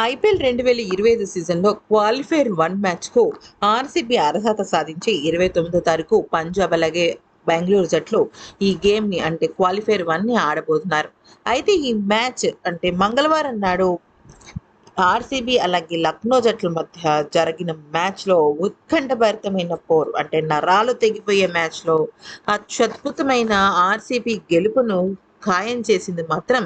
IPL రెండు వేల ఇరవై ఐదు సీజన్లో క్వాలిఫైర్ వన్ మ్యాచ్కు ఆర్సీబీ అర్హత సాధించి ఇరవై తొమ్మిదో తారీఖు పంజాబ్ అలాగే బెంగళూరు జట్లు ఈ గేమ్ని అంటే క్వాలిఫైర్ వన్ని ఆడబోతున్నారు. అయితే ఈ మ్యాచ్ అంటే మంగళవారం నాడు ఆర్సీబీ అలాగే లక్నో జట్ల మధ్య జరిగిన మ్యాచ్లో ఉత్కంఠభరితమైన పోరు అంటే నరాలు తెగిపోయే మ్యాచ్లో అత్యద్భుతమైన ఆర్సీబీ గెలుపును ఖాయం చేసింది మాత్రం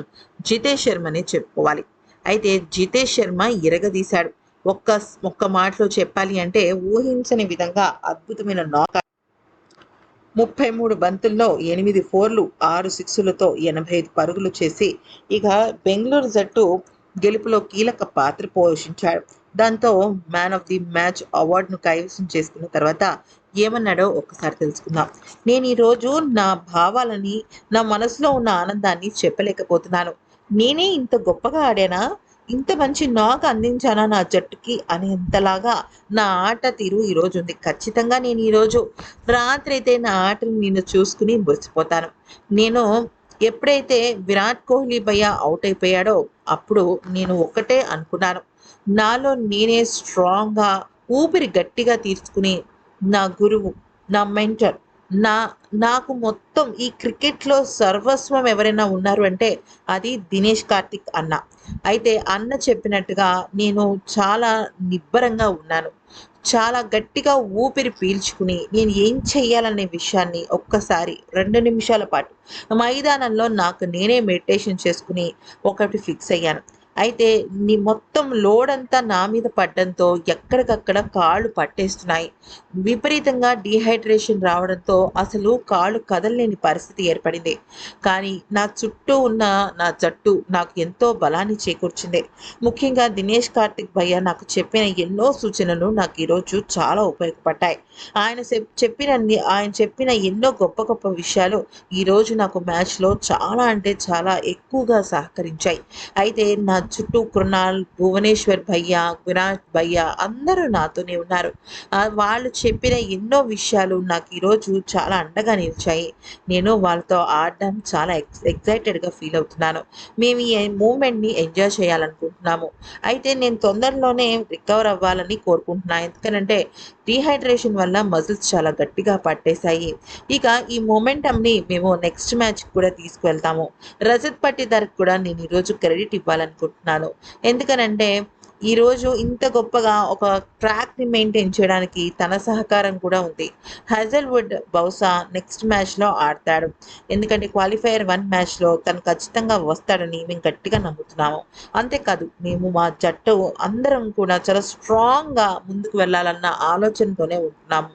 జితేష్ శర్మనే చెప్పుకోవాలి. అయితే జితేష్ శర్మ ఇరగదీశాడు. ఒక్క ఒక్క మాటలో చెప్పాలి అంటే ఊహించని విధంగా అద్భుతమైన నాక్ ముప్పై మూడు బంతుల్లో ఎనిమిది ఫోర్లు ఆరు సిక్సులతో ఎనభై ఐదు పరుగులు చేసి ఇక బెంగళూరు జట్టు గెలుపులో కీలక పాత్ర పోషించాడు. దాంతో మ్యాన్ ఆఫ్ ది మ్యాచ్ అవార్డును కైవసం చేసుకున్న తర్వాత ఏమన్నాడో ఒకసారి తెలుసుకుందాం. నేను ఈరోజు నా భావాలని నా మనసులో ఉన్న ఆనందాన్ని చెప్పలేకపోతున్నాను. నేనే ఇంత గొప్పగా ఆడానా? ఇంత మంచి నాకు అందించానా నా జట్టుకి అనేంతలాగా నా ఆట తీరు ఈరోజు ఉంది. ఖచ్చితంగా నేను ఈరోజు రాత్రి అయితే నా ఆటను నేను చూసుకుని మురిసిపోతాను. నేను ఎప్పుడైతే విరాట్ కోహ్లీ భయ్య అవుట్ అయిపోయాడో అప్పుడు నేను ఒకటే అనుకున్నాను. నాలో నేనే స్ట్రాంగ్గా ఊపిరి గట్టిగా తీసుకుని నా గురువు నా మెంటర్ నా నాకు మొత్తం ఈ క్రికెట్లో సర్వస్వం ఎవరైనా ఉన్నారు అంటే అది దినేష్ కార్తిక్ అన్న. అయితే అన్న చెప్పినట్టుగా నేను చాలా నిబ్బరంగా ఉన్నాను. చాలా గట్టిగా ఊపిరి పీల్చుకుని నేను ఏం చెయ్యాలనే విషయాన్ని ఒక్కసారి రెండు నిమిషాల పాటు మైదానంలో నాకు నేనే మెడిటేషన్ చేసుకుని ఒకటి ఫిక్స్ అయ్యాను. అయితే నీ మొత్తం లోడ్ అంతా నా మీద పడ్డంతో ఎక్కడికక్కడ కాళ్ళు పట్టేస్తున్నాయి. విపరీతంగా డీహైడ్రేషన్ రావడంతో అసలు కాళ్ళు కదలలేని పరిస్థితి ఏర్పడింది. కానీ నా చుట్టూ ఉన్న నా జట్టు నాకు ఎంతో బలాన్ని చేకూర్చింది. ముఖ్యంగా దినేష్ కార్తిక్ భయ్య నాకు చెప్పిన ఎన్నో సూచనలు నాకు ఈరోజు చాలా ఉపయోగపడ్డాయి. ఆయన చెప్పిన ఆయన చెప్పిన ఎన్నో గొప్ప గొప్ప విషయాలు ఈరోజు నాకు మ్యాచ్లో చాలా అంటే చాలా ఎక్కువగా సహకరించాయి. అయితే నా చుట్టూ కృణాల్ భువనేశ్వర్ భయ్య విరాట్ భయ్య అందరూ నాతోనే ఉన్నారు. వాళ్ళు చెప్పిన ఎన్నో విషయాలు నాకు ఈరోజు చాలా అండగా నిలిచాయి. నేను వాళ్ళతో ఆడడం చాలా ఎక్స్ ఎక్సైటెడ్గా ఫీల్ అవుతున్నాను. మేము ఈ మూమెంట్ని ఎంజాయ్ చేయాలనుకుంటున్నాము. అయితే నేను తొందరలోనే రికవర్ అవ్వాలని కోరుకుంటున్నాను ఎందుకంటే డీహైడ్రేషన్ వల్ల మజిల్స్ చాలా గట్టిగా పట్టేశాయి. ఇక ఈ మూమెంటంని మేము నెక్స్ట్ మ్యాచ్ కూడా తీసుకువెళ్తాము. రజత్ పట్టిదార్కి కూడా నేను ఈరోజు క్రెడిట్ ఇవ్వాలనుకుంటున్నాను ఎందుకనంటే ఈరోజు ఇంత గొప్పగా ఒక ట్రాక్ని మెయింటైన్ చేయడానికి తన సహకారం కూడా ఉంది. హజల్వుడ్ బహుశా నెక్స్ట్ మ్యాచ్లో ఆడతాడు. ఎందుకంటే క్వాలిఫైయర్ వన్ మ్యాచ్లో తను ఖచ్చితంగా వస్తాడని మేము గట్టిగా నమ్ముతున్నాము. అంతేకాదు మేము మా జట్టు అందరం కూడా చాలా స్ట్రాంగ్గా ముందుకు వెళ్ళాలన్న ఆలోచనతోనే ఉంటున్నాము.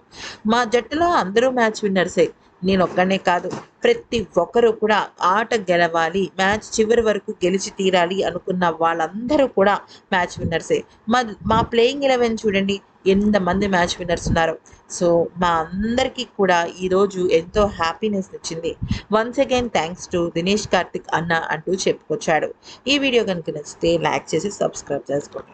మా జట్టులో అందరూ మ్యాచ్ విన్నర్సే. నేను ఒక్కనే కాదు ప్రతి ఒక్కరూ కూడా ఆట గెలవాలి మ్యాచ్ చివరి వరకు గెలిచి తీరాలి అనుకున్న వాళ్ళందరూ కూడా మ్యాచ్ విన్నర్సే. మా మా ప్లేయింగ్ ఎలెవెన్ చూడండి ఎంతమంది మ్యాచ్ విన్నర్స్ ఉన్నారు. సో మా అందరికీ కూడా ఈరోజు ఎంతో హ్యాపీనెస్ వచ్చింది once again thanks to Dinesh Karthik అన్న అంటూ చెప్పుకొచ్చాడు. ఈ వీడియో కనుక నచ్చితే లైక్ చేసి సబ్స్క్రైబ్ చేసుకోండి.